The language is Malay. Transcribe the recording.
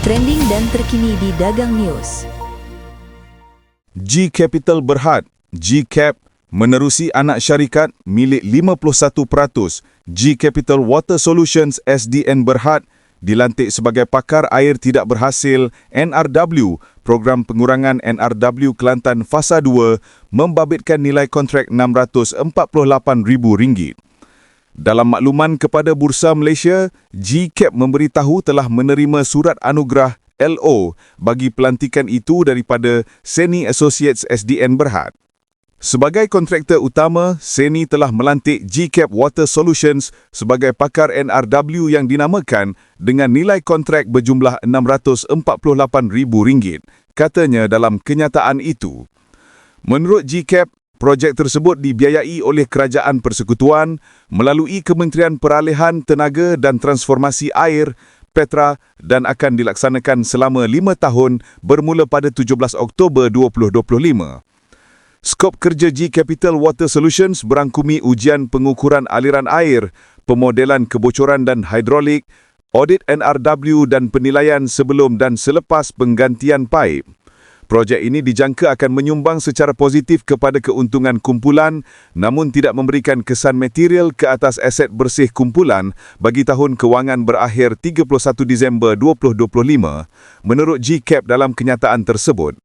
trending dan terkini di Dagang News. G Capital Berhad, GCap, menerusi anak syarikat milik 51%, G Capital Water Solutions SDN Berhad, dilantik sebagai pakar air tidak berhasil NRW, program pengurangan NRW Kelantan Fasa 2, membabitkan nilai kontrak RM648,000. Dalam makluman kepada Bursa Malaysia, GCAP memberitahu telah menerima surat anugerah LO bagi pelantikan itu daripada Seni Associates SDN Berhad. Sebagai kontraktor utama, Seni telah melantik GCAP Water Solutions sebagai pakar NRW yang dinamakan dengan nilai kontrak berjumlah RM648,000, katanya dalam kenyataan itu. Menurut GCAP, Projek tersebut dibiayai oleh Kerajaan Persekutuan melalui Kementerian Peralihan Tenaga dan Transformasi Air, Petra dan akan dilaksanakan selama lima tahun bermula pada 17 Oktober 2025. Skop kerja G Capital Water Solutions berangkumi ujian pengukuran aliran air, pemodelan kebocoran dan hidrolik, audit NRW dan penilaian sebelum dan selepas penggantian paip. Projek ini dijangka akan menyumbang secara positif kepada keuntungan kumpulan namun tidak memberikan kesan material ke atas aset bersih kumpulan bagi tahun kewangan berakhir 31 Disember 2025 menurut GCAP dalam kenyataan tersebut.